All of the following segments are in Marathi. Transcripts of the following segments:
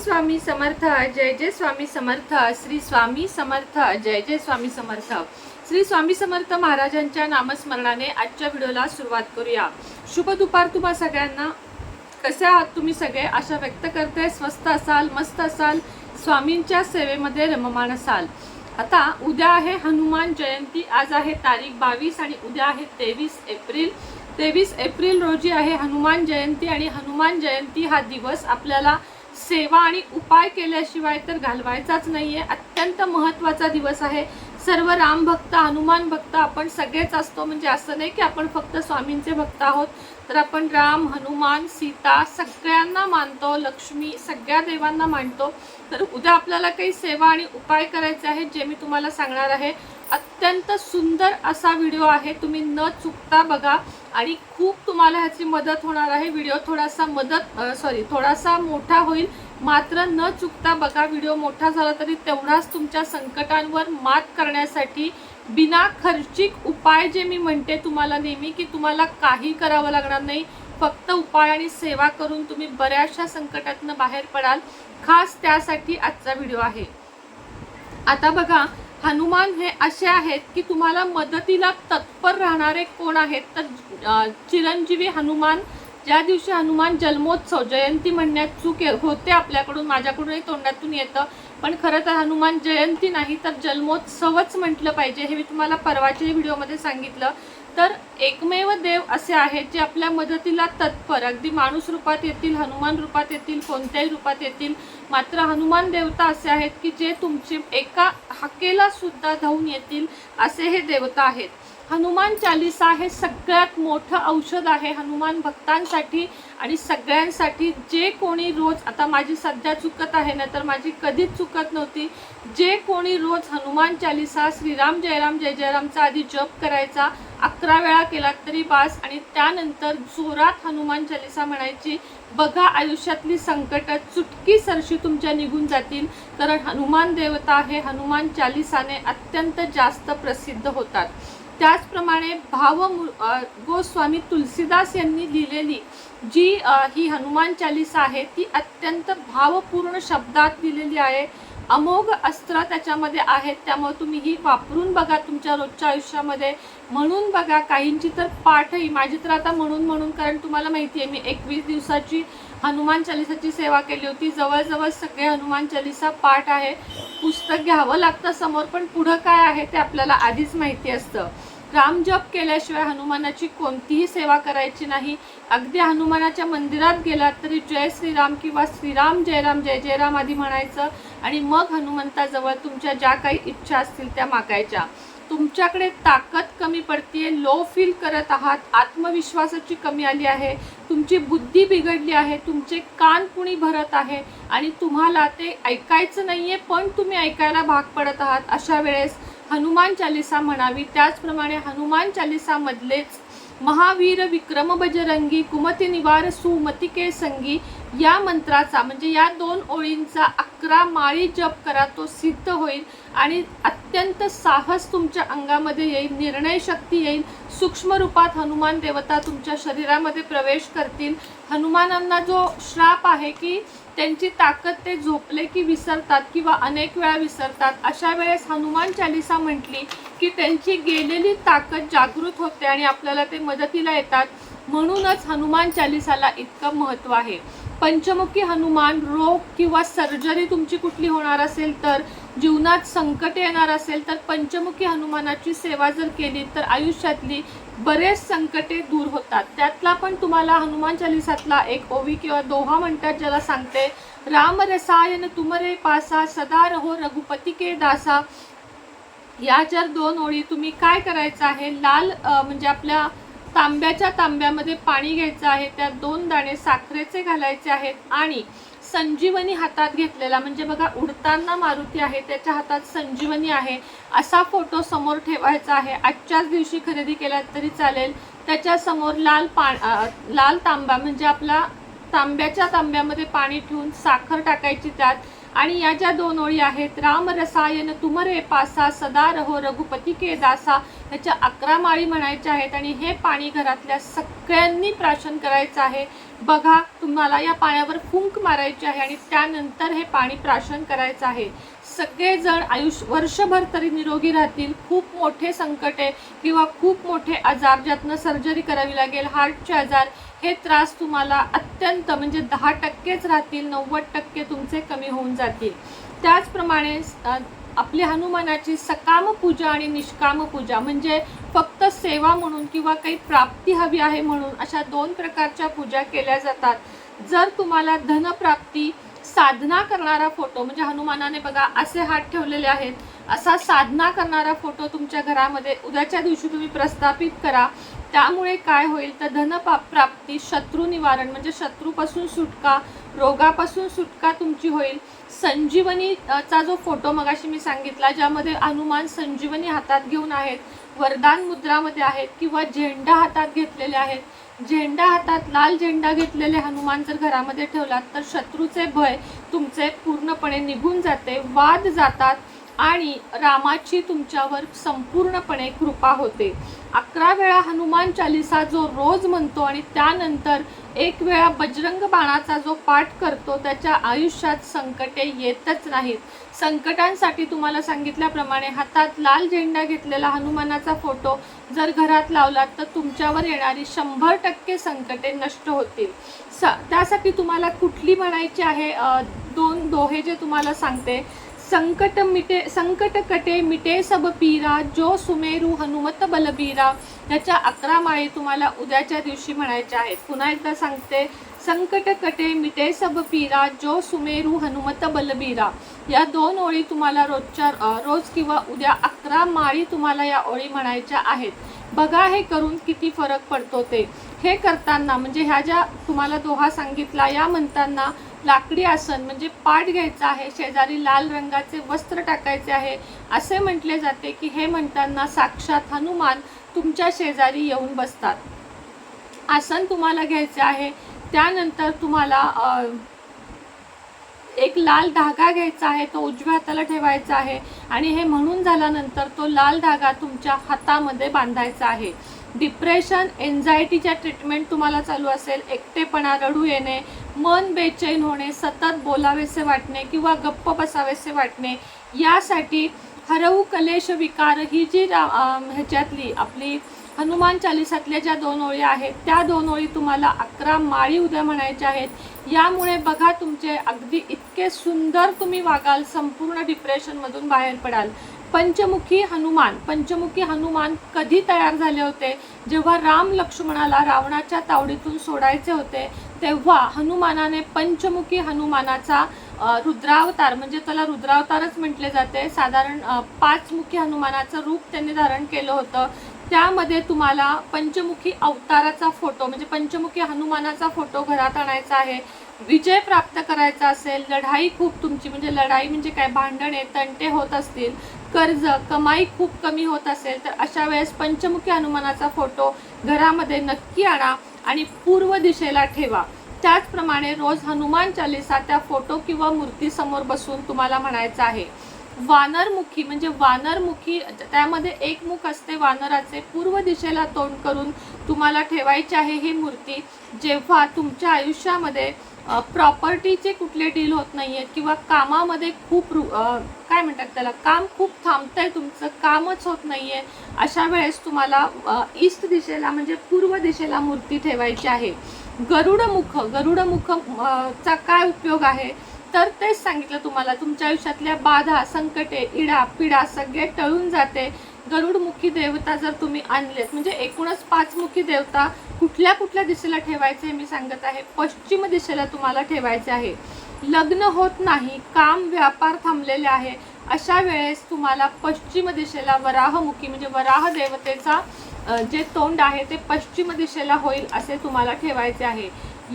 स्वामी समर्थ जय जय स्वामी समर्थ श्री स्वामी समर्थ जय जय स्वामी समर्थ. श्री स्वामी समर्थ महाराजांच्या नामस्मरणाने आजच्या व्हिडिओला सुरुवात करूया. शुभ दुपार तुम्हा सगळ्यांना. कसे आहात तुम्ही सगळे? आशा व्यक्त करते. स्वस्त असाल मस्त असाल स्वामींच्या सेवेमध्ये रममाण असाल. आता उद्या आहे हनुमान जयंती. आज आहे तारीख बावीस आणि उद्या आहे तेवीस एप्रिल. तेवीस एप्रिल रोजी आहे हनुमान जयंती आणि हनुमान जयंती हा दिवस आपल्याला सेवा आणि उपाय केल्याशिवाय तर घालवायचाच नाहीये. अत्यंत महत्त्वाचा दिवस आहे. सर्व राम भक्त हनुमान भक्त आपण सगळेच असतो. म्हणजे असं नाही की आपण फक्त स्वामींचे भक्त आहोत. तर आपण राम हनुमान सीता सगळ्यांना मानतो. लक्ष्मी सगळ्या देवांना मानतो. तर उद्या आपल्याला काही सेवा आणि उपाय करायचे आहेत जे मी तुम्हाला सांगणार आहे. अत्यंत सुंदर असा व्हिडिओ आहे. तुम्ही न चुकता बघा. आणि खूप तुम्हाला ह्याची मदत होणार आहे. व्हिडिओ थोडासा मदत सॉरी थोडासा मोठा होईल. मात्र न चुकता बघा व्हिडिओ मोठा झाला तरी तेवढाच तुमच्या संकटांवर मात करण्यासाठी बिना खर्चिक उपाय जे मी म्हणते तुम्हाला नेहमी की तुम्हाला काही करावं लागणार नाही. फक्त उपाय आणि सेवा करून तुम्ही बऱ्याचशा संकटातनं बाहेर पडाल. खास त्यासाठी आजचा व्हिडिओ आहे. आता बघा हनुमान हे असे आहेत की तुम्हाला मदतीला तत्पर राहणारे कोण आहेत? तर चिरंजीवी हनुमान ज्या दिवशी हनुमान जन्मोत्सव जयंती म्हणण्यात चूक होते आपल्याकडून माझ्याकडूनही तोंडातून येतं. पण खरं तर हनुमान जयंती नाही तर जन्मोत्सवच म्हटलं पाहिजे हे मी तुम्हाला परवाच्याही व्हिडिओमध्ये सांगितलं. तर एकमेव देव असे आहेत जे आपल्या मदतीला तत्पर. अगदी माणूस रूपात येतील हनुमान रूपात येतील कोणत्याही रूपात येतील. मात्र हनुमान देवता असे आहेत की जे तुमचे एका हाकेला सुद्धा धावून येतील असे हे देवता आहेत. हनुमान चालिसा हे सगळ्यात मोठं औषध आहे हनुमान भक्तांसाठी आणि सगळ्यांसाठी. जे कोणी रोज आता माझी सध्या चुकत आहे ना तर माझी कधीच चुकत नव्हती. जे कोणी रोज हनुमान चालिसा श्रीराम जयराम जय जयरामचा आधी जप करायचा अकरा वेळा केला तरी बास आणि त्यानंतर जोरात हनुमान चालिसा म्हणायची बघा आयुष्यातली संकटं चुटकी सरशी तुमच्या निघून जातील. कारण हनुमान देवता हे हनुमान चालिसाने अत्यंत जास्त प्रसिद्ध होतात. त्याचप्रमाणे भाव गोस्वामी तुलसीदास यांनी लिहिलेली जी ही हनुमान चालिसा आहे ती अत्यंत भावपूर्ण शब्दात लिहिलेली आहे. अमोघ अस्त्र त्याच्यामध्ये आहेत त्यामुळे तुम्ही ही वापरून बघा तुमच्या रोजच्या आयुष्यामध्ये. म्हणून बघा काहींची तर पाठही माझी तर आता म्हणून म्हणून कारण तुम्हाला माहिती आहे मी एकवीस दिवसाची हनुमान चालिसाची सेवा केली होती. जवळजवळ सगळे हनुमान चालिसा पाठ आहे. पुस्तक घ्यावं लागतं समोर पण पुढं काय आहे ते आपल्याला आधीच माहिती असतं. राम जप केल्याशिवाय हनुमानाची कोणतीही सेवा करायची नाही. अगदी हनुमानाच्या मंदिरात गेलात तरी जय श्रीराम किंवा श्रीराम जयराम जय जयराम आधी म्हणायचं आणि मग हनुमंताजवळ तुमच्या ज्या काही इच्छा असतील त्या मागायच्या. तुमच्याकडे ताकद कमी पडतीये लो फील करत आहात आत्मविश्वासाची कमी आली आहे तुमची बुद्धी बिघडली आहे तुमचे कान कुणी भरत आहे आणि तुम्हाला ते ऐकायचं नाहीये पण तुम्ही ऐकायला भाग पडत आहात. अशा वेळेस हनुमान चालिसा म्हणावी. त्याचप्रमाणे हनुमान चालिसामधलेच महावीर विक्रम बजरंगी कुमती निवार सुमतिके संगी या मंत्राचा म्हणजे या दोन ओळींचा अकरा माळी जप करा तो सिद्ध होईल. आणि अत्यंत साहस तुमच्या अंगामध्ये येईल निर्णय शक्ती येईल. सूक्ष्म रूपात हनुमान देवता तुमच्या शरीरामध्ये प्रवेश करतील. हनुमानांना जो श्राप आहे की त्यांची ताकद ते झोपले की विसरतात किंवा अनेक वेळा विसरतात. अशा वेळेस हनुमान चालिसा म्हटली की त्यांची गेलेली ताकद जागृत होते आणि आपल्याला ते मदतीला येतात. म्हणूनच हनुमान चालिसाला इतकं महत्त्व आहे. पंचमुखी हनुमान रोग किंवा सर्जरी तुमची कुठली होणार असेल तर जीवनात संकट येणार असेल तर पंचमुखी हनुमानाची सेवा जर केली तर आयुष्यातली बरेच संकटे दूर होतात. त्यातला पण तुम्हाला हनुमान चालिसातला एक ओवी किंवा दोहा म्हणतात ज्याला सांगते राम रसायन तुमरे पासा सदा रहो रघुपती के दासा. या जर दोन ओळी तुम्ही काय करायचं आहे? लाल म्हणजे आपल्या तांब्याच्या तांब्यामध्ये पाणी घ्यायचं आहे त्यात दोन दाणे साखरेचे घालायचे आहेत आणि संजीवनी हातात घेतलेला म्हणजे बघा उडताना मारुती आहे त्याच्या हातात संजीवनी आहे. असा फोटो समोर ठेवायचा आहे. आजच्याच दिवशी खरेदी केला तरी चालेल. त्याच्यासमोर लाल पा लाल तांबा म्हणजे आपला तांब्याच्या तांब्यामध्ये पाणी ठेवून साखर टाकायची त्यात. आणि या ज्या दोन ओळी आहेत राम रसायन तुमरे पासा सदा रहो रघुपती के दासा ह्याच्या अकरा माळी म्हणायच्या आहेत आणि हे पाणी घरातल्या सगळ्यांनी प्राशन करायचं आहे. बघा तुम्हाला या पाण्यावर फुंक मारायची आहे आणि त्यानंतर हे पाणी प्राशन करायचं आहे. सगळेजण आयुष्य वर्षभर तरी निरोगी राहतील. खूप मोठे संकटे किंवा खूप मोठे आजार ज्यातनं सर्जरी करावी लागेल हार्टचे आजार हे त्रास तुम्हाला अत्यंत म्हणजे दहा टक्केच राहतील नव्वद टक्के तुमचे कमी होऊन जातील. त्याचप्रमाणे आपली हनुमानाची सकाम पूजा आणि निष्काम पूजा म्हणजे फक्त सेवा म्हणून किंवा काही प्राप्ती हवी आहे म्हणून अशा दोन प्रकारच्या पूजा केल्या जातात. जर तुम्हाला धनप्राप्ती साधना करणारा फोटो म्हणजे हनुमानाने बघा असे हात ठेवलेले आहेत. असा साधना करणारा फोटो तुमच्या घरामध्ये उद्याच्या दिवशी तुम्ही प्रस्थापित करा. त्यामुळे काय होईल? तर धनपाप प्राप्ती शत्रू निवारण म्हणजे शत्रूपासून सुटका रोगापासून सुटका तुमची होईल. संजीवनी चा जो फोटो मगाशी मी सांगितला ज्यामध्ये हनुमान संजीवनी हातात घेऊन आहेत वरदान मुद्रामध्ये आहेत किंवा झेंडा हातात घेतलेले आहेत झेंडा हातात लाल झेंडा घेतलेले हनुमान जर घरामध्ये ठेवलात तर शत्रूचे भय तुमचे पूर्णपणे निघून जाते वाद जातात. आणि रामाची तुमच्यावर संपूर्णपणे कृपा होते. अकरा वेळा हनुमान चालिसा जो रोज म्हणतो आणि त्यानंतर एक वेळा बजरंग बाणाचा जो पाठ करतो त्याच्या आयुष्यात संकटे येतच नाहीत. संकटांसाठी तुम्हाला सांगितल्याप्रमाणे हातात लाल झेंडा घेतलेला हनुमानाचा फोटो जर घरात लावलात तर तुमच्यावर येणारी शंभर टक्के संकटे नष्ट होतील. स त्यासाठी तुम्हाला कुठली म्हणायची आहे? दोन दोहे जे तुम्हाला सांगते संकट मिटे संकट कटे मिटे सब पीरा जो सुमेरू हनुमत बलबीरा ह्याच्या अकरा माळी तुम्हाला उद्याच्या दिवशी म्हणायच्या आहेत पुन्हा एकदा सांगते संकट कटे मिटे सब पीरा जो सुमेरू हनुमत बलबीरा या दोन ओळी तुम्हाला रोजच्या रोज किंवा उद्या अकरा माळी तुम्हाला या ओळी म्हणायच्या आहेत बघा हे करून किती फरक पडतो ते हे करताना म्हणजे ह्या ज्या तुम्हाला दोहा सांगितला या म्हणताना लाकडी आसन म्हणजे पाठ घ्यायचा आहे शेजारी लाल रंगाचे वस्त्र टाकायचे आहे. असे म्हटले जाते की हे म्हणताना साक्षात हनुमान तुमच्या शेजारी येऊन बसतात. आसन तुम्हाला घ्यायचे आहे. त्यानंतर तुम्हाला एक लाल धागा घ्यायचा आहे तो उजव्या हाताला ठेवायचा आहे. आणि हे म्हणून झाल्यानंतर तो लाल धागा तुमच्या हातामध्ये बांधायचा आहे. डिप्रेशन एन्झायटीच्या ट्रीटमेंट तुम्हाला चालू असेल एकटेपणा रडू येणे मन बेचैन होणे सतत बोलावेसे वाटणे किंवा गप्प बसावेसे वाटणे यासाठी हरवू कलेश विकार ही जी ह्याच्यातली आपली हनुमान चालिसातल्या ज्या दोन ओळी आहेत त्या दोन ओळी तुम्हाला अकरा माळी उद्या म्हणायच्या आहेत. यामुळे बघा तुमचे अगदी इतके सुंदर तुम्ही वागाल संपूर्ण डिप्रेशनमधून बाहेर पडाल. पंचमुखी हनुमान पंचमुखी हनुमान कधी तयार झाले होते? जेव्हा राम लक्ष्मणाला रावणाच्या तावडीतून सोडायचे होते तेव्हा हनुमानाने पंचमुखी हनुमानाचा रुद्रावतार म्हणजे त्याला रुद्रावतारच म्हटले जाते. साधारण पाचमुखी हनुमानाचं रूप त्यांनी धारण केलं होतं. त्यामध्ये तुम्हाला पंचमुखी अवताराचा फोटो म्हणजे पंचमुखी हनुमानाचा फोटो घरात आणायचा आहे विजय प्राप्त करायचा असेल लढाई खूप तुमची म्हणजे लढाई म्हणजे काय? भांडणे तंटे होत असतील. कर्ज कमाई खूप कमी होत असेल तर अशा वेळेस पंचमुखी हनुमानाचा फोटो घरामध्ये नक्की आणा आणि पूर्व दिशेला ठेवा. त्याचप्रमाणे रोज हनुमान चालिसा त्या फोटो किंवा मूर्तीसमोर बसून तुम्हाला म्हणायचं आहे. वानरमुखी म्हणजे वानरमुखी त्यामध्ये एक मुख असते वानराचे पूर्व दिशेला तोंड करून तुम्हाला ठेवायची आहे ही मूर्ती. जेव्हा तुमच्या आयुष्यामध्ये प्रॉपर्टीचे कुठले डील होत नाही आहेत किंवा कामामध्ये खूप रु काय म्हणतात त्याला काम खूप थांबतंय तुमचं कामच होत नाही आहे अशा वेळेस तुम्हाला ईस्ट दिशेला म्हणजे पूर्व दिशेला मूर्ती ठेवायची आहे. गरुडमुख गरुडमुख चा काय उपयोग आहे? तर तेच सांगितलं तुम्हाला तुमच्या आयुष्यातल्या बाधा संकटे इडा पिडा सगळे टळून जाते. गरुडमुखी देवता जर तुम्ही आणलेत म्हणजे एकूणच पाचमुखी देवता कुठल्या कुठल्या दिशेला ठेवायचे हे मी सांगत आहे. पश्चिम दिशेला तुम्हाला ठेवायचे आहे. लग्न होत नाही काम व्यापार थांबलेले आहे. अशा वेळेस तुम्हाला पश्चिम दिशेला वराहमुखी म्हणजे वराह देवतेचा जे तोंड आहे ते पश्चिम दिशेला होईल असे तुम्हाला ठेवायचे आहे.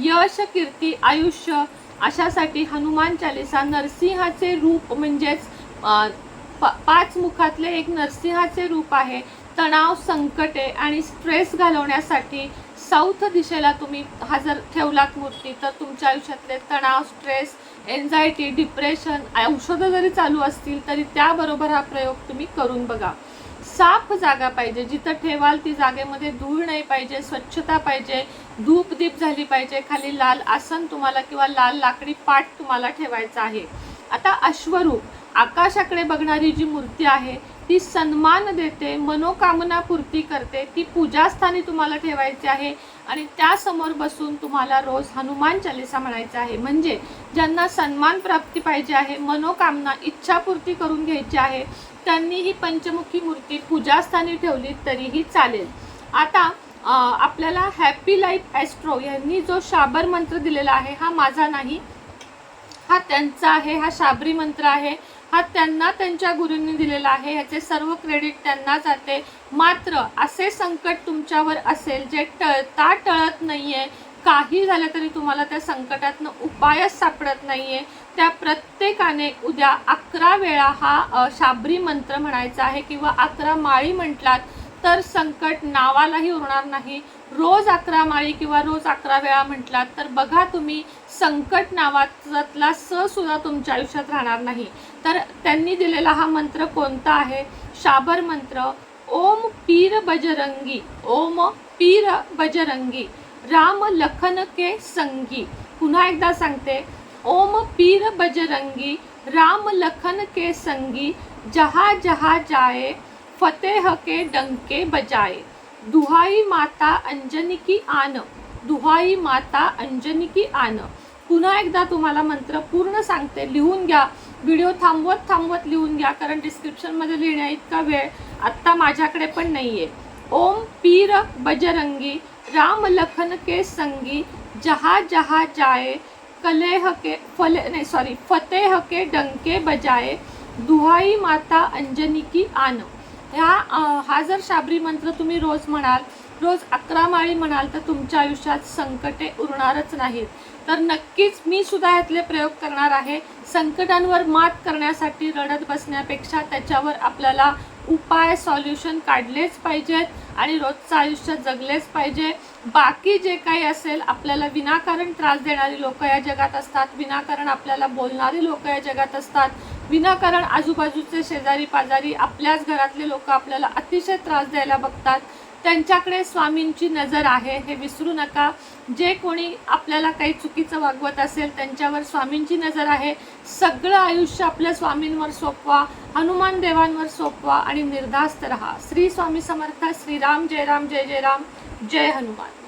यश कीर्ती आयुष्य अशासाठी हनुमान चालिसा नरसिंहाचे रूप म्हणजेच प- पाच मुखातले एक नरसिंहाचे रूप आहे. तणाव संकटे आणि स्ट्रेस घालवण्यासाठी साऊथ दिशेला तुम्ही हा जर ठेवलात मूर्ती. तर तुमच्या आयुष्यातले तणाव स्ट्रेस एन्झायटी डिप्रेशन औषधं जरी चालू असतील तरी त्याबरोबर हा प्रयोग तुम्ही करून बघा. साफ जागा पाहिजे. जिथं ठेवाल ती जागेमध्ये धूळ नाही पाहिजे स्वच्छता पाहिजे धूप दीप झाली पाहिजे खाली लाल आसन तुम्हाला किंवा लाल लाकडी पाट तुम्हाला ठेवायचा आहे. आता अश्वरूप. आकाशाकडे बघणारी जी मूर्ती आहे ती सन्मान देते मनोकामना पूर्ती करते ती पूजास्थानी तुम्हाला ठेवायची आहे. आणि त्यासमोर बसून तुम्हाला रोज हनुमान चालिसा म्हणायचं आहे. म्हणजे ज्यांना सन्मान प्राप्ती पाहिजे आहे मनोकामना इच्छापूर्ती करून घ्यायची आहे त्यांनी ही पंचमुखी मूर्ती पूजास्थानी ठेवली तरीही चालेल. आता आपल्याला हॅपी लाईफ ॲस्ट्रो यांनी जो शाबर मंत्र दिलेला आहे हा माझा नाही. हा त्यांचा आहे हा शाबरी मंत्र आहे. हा त्यांना त्यांच्या गुरूंनी दिलेला आहे. ह्याचे सर्व क्रेडिट त्यांना जाते. मात्र असे संकट तुमच्यावर असेल जे टळता टळत नाही आहे काही झालं तरी तुम्हाला त्या संकटातनं उपायच सापडत नाही आहे त्या प्रत्येकाने उद्या अकरा वेळा हा शाबरी मंत्र म्हणायचा आहे किंवा अकरा माळी म्हटलात तर संकट नावालाही उरणार नाही. रोज अकरा माळी किंवा रोज अकरा वेळा म्हटलात तर बघा तुम्ही संकट नावातला स सुद्धा तुमच्या आयुष्यात राहणार नाही. तर त्यांनी दिलेला हा मंत्र कोणता आहे? शाबर मंत्र ओम पीर बजरंगी ओम पीर बजरंगी राम लखन के संगी. पुन्हा एकदा सांगते ओम पीर बजरंगी राम लखन के संगी जहा जहा जाए फतेह के डंके बजाए. दुहाई माता अंजनिकी आन. दुहाई माता अंजनिकी आन. पुन्हा एकदा तुम्हाला मंत्र पूर्ण सांगते. लिहून घ्या. व्हिडिओ थांबवत थांबवत लिहून घ्या. कारण डिस्क्रिप्शनमध्ये लिहिण्या इतका वेळ आत्ता माझ्याकडे पण नाही आहे ओम पीर बजरंगी राम लखन के संगी जहा जहा जाए कलेह के फले नाही सॉरी फतेह के डंके बजाए दुहाई माता अंजनी की आन. ह्या हा जर शाबरी मंत्र तुम्ही रोज म्हणाल रोज अकरा माळी म्हणाल तर तुमच्या आयुष्यात संकटे उरणारच नाहीत. तर नक्कीच मी सुद्धा यातले प्रयोग करणार आहे. संकटांवर मात करण्यासाठी रडत बसण्यापेक्षा त्याच्यावर आपल्याला उपाय सॉल्युशन काढलेच पाहिजेत. आणि रोजचं आयुष्य जगलेच पाहिजे. बाकी जे काही असेल आपल्याला विनाकारण त्रास देणारी लोक या जगात असतात. विनाकारण आपल्याला बोलणारी लोक या जगात असतात. विनाकारण आजूबाजूचे शेजारी पाजारी आपल्याच घरातले लोक आपल्याला अतिशय त्रास द्यायला बघतात. त्यांच्याकडे स्वामींची नजर आहे हे विसरू नका. जे कोणी आपल्याला काही चुकीचं वागवत असेल त्यांच्यावर स्वामींची नजर आहे. सगळं आयुष्य आपल्या स्वामींवर सोपवा हनुमान देवांवर सोपवा आणि निर्धास्त रहा. श्री स्वामी समर्थ श्रीराम जय राम जय जय राम जय हनुमान.